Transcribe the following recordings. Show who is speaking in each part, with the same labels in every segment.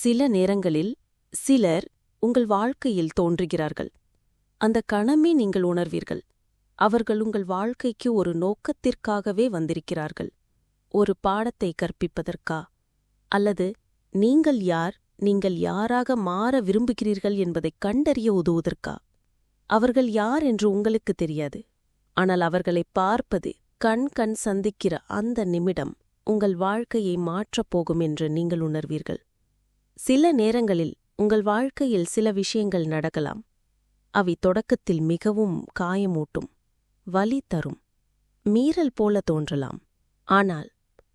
Speaker 1: சில நேரங்களில் சிலர் உங்கள் வாழ்க்கையில் தோன்றுகிறார்கள். அந்த கணமே நீங்கள் உணர்வீர்கள். அவர்கள் உங்கள் வாழ்க்கைக்கு ஒரு நோக்கத்திற்காகவே வந்திருக்கிறார்கள். ஒரு பாடத்தை கற்பிப்பதற்கா? அல்லது நீங்கள் யார்? நீங்கள் யாராக மாற விரும்புகிறீர்கள் என்பதைக் கண்டறிய உதவுவதற்கா? அவர்கள் யார் என்று உங்களுக்கு தெரியாது. ஆனால் அவர்களை பார்ப்பது கண் கண் சந்திக்கிற அந்த நிமிடம் உங்கள் வாழ்க்கையை மாற்றப் போகும் என்று நீங்கள் உணர்வீர்கள். சில நேரங்களில் உங்கள் வாழ்க்கையில் சில விஷயங்கள் நடக்கலாம். அவை தொடக்கத்தில் மிகவும் காயமூட்டும் வலி தரும் மீறல் போல தோன்றலாம். ஆனால்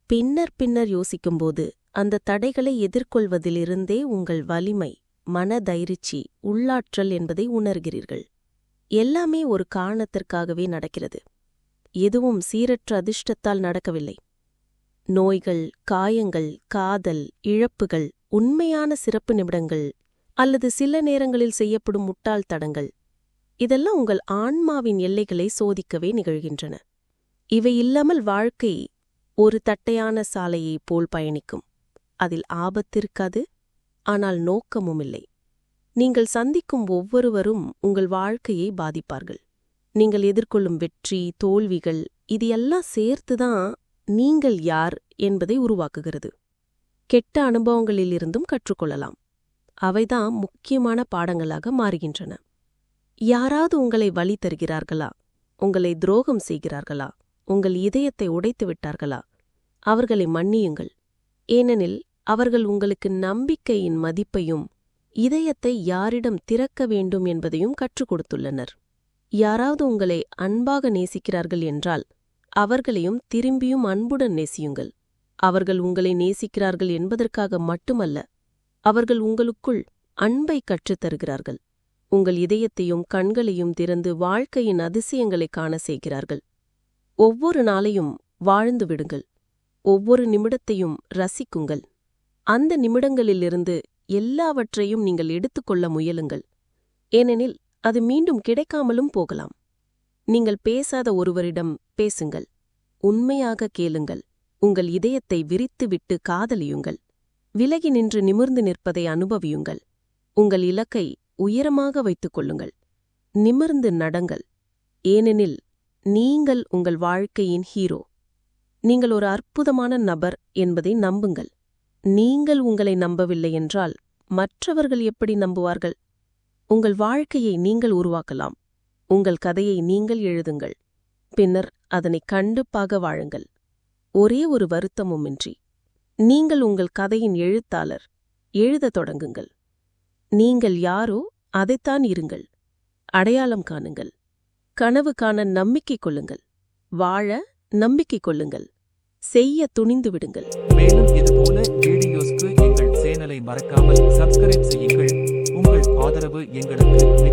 Speaker 1: பின்னர் பின்னர் யோசிக்கும்போது அந்த தடைகளை எதிர்கொள்வதிலிருந்தே உங்கள் வலிமை மனதைரிச்சி உள்ளாற்றல் என்பதை உணர்கிறீர்கள். எல்லாமே ஒரு காரணத்திற்காகவே நடக்கிறது. எதுவும் சீரற்ற அதிர்ஷ்டத்தால் நடக்கவில்லை. நோய்கள் காயங்கள் காதல் இழப்புகள் உண்மையான சிறப்பு நிமிடங்கள் அல்லது சில நேரங்களில் செய்யப்படும் முட்டாள் தடங்கள் இதெல்லாம் உங்கள் ஆன்மாவின் எல்லைகளை சோதிக்கவே நிகழ்கின்றன. இவை இல்லாமல் வாழ்க்கை ஒரு தட்டையான சாலையைப் போல் பயணிக்கும். அதில் ஆபத்திருக்காது ஆனால் நோக்கமும் இல்லை. நீங்கள் சந்திக்கும் ஒவ்வொருவரும் உங்கள் வாழ்க்கையை பாதிப்பார்கள். நீங்கள் எதிர்கொள்ளும் வெற்றி தோல்விகள் இது எல்லாம் சேர்த்துதான் நீங்கள் யார் என்பதை உருவாக்குகிறது. கெட்ட அனுபவங்களிலிருந்தும் கற்றுக்கொள்ளலாம். அவைதான் முக்கியமான பாடங்களாக மாறுகின்றன. யாராவது உங்களை வழி தருகிறார்களா? உங்களை துரோகம் செய்கிறார்களா? உங்கள் இதயத்தை உடைத்து விட்டார்களா? அவர்களை மன்னியுங்கள். ஏனெனில் அவர்கள் உங்களுக்கு நம்பிக்கையின் மதிப்பையும் இதயத்தை யாரிடம் திறக்க வேண்டும் என்பதையும் கற்றுக் கொடுத்துள்ளனர். யாராவது உங்களை அன்பாக நேசிக்கிறார்கள் என்றால் அவர்களையும் திரும்பியும் அன்புடன் நேசியுங்கள். அவர்கள் உங்களை நேசிக்கிறார்கள் என்பதற்காக மட்டுமல்ல அவர்கள் உங்களுக்குள் அன்பை கற்றுத் தருகிறார்கள். உங்கள் இதயத்தையும் கண்களையும் திறந்து வாழ்க்கையின் அதிசயங்களை காண செய்கிறார்கள். ஒவ்வொரு நாளையும் வாழ்ந்து விடுங்கள். ஒவ்வொரு நிமிடத்தையும் ரசிக்குங்கள். அந்த நிமிடங்களிலிருந்து எல்லாவற்றையும் நீங்கள் எடுத்துக்கொள்ள முயலுங்கள். ஏனெனில் அது மீண்டும் கிடைக்காமலும் போகலாம். நீங்கள் பேசாத ஒருவரிடம் பேசுங்கள். உண்மையாக கேளுங்கள். உங்கள் இதயத்தை விரித்துவிட்டு காதலியுங்கள். விலகி நின்று நிமிர்ந்து நிற்பதை அனுபவியுங்கள். உங்கள் இலக்கை உயரமாக வைத்துக் கொள்ளுங்கள். நிமிர்ந்து நடங்கள். ஏனெனில் நீங்கள் உங்கள் வாழ்க்கையின் ஹீரோ. நீங்கள் ஒரு அற்புதமான நபர் என்பதை நம்புங்கள். நீங்கள் உங்களை நம்பவில்லை என்றால் மற்றவர்கள் எப்படி நம்புவார்கள்? உங்கள் வாழ்க்கையை நீங்கள் உருவாக்கலாம். உங்கள் கதையை நீங்கள் எழுதுங்கள். பின்னர் அதனை கண்டுப்பாக வாழுங்கள். ஒரே ஒரு வருத்தமுமின்றி நீங்கள் உங்கள் கதையின் எழுத்தாளர் எழுதத் தொடங்குங்கள். நீங்கள் யாரோ அதைத்தான் இருங்கள். அடையாளம் காணுங்கள். கனவு காண நம்பிக்கை கொள்ளுங்கள். வாழ நம்பிக்கை கொள்ளுங்கள். செய்ய துணிந்து விடுங்கள்.
Speaker 2: மேலும் இதுபோல வீடியோஸ்க்கு எங்கள் சேனலை மறக்காமல் சப்ஸ்கிரைப் செய்யுங்கள். உங்கள் ஆதரவு எங்களுக்கு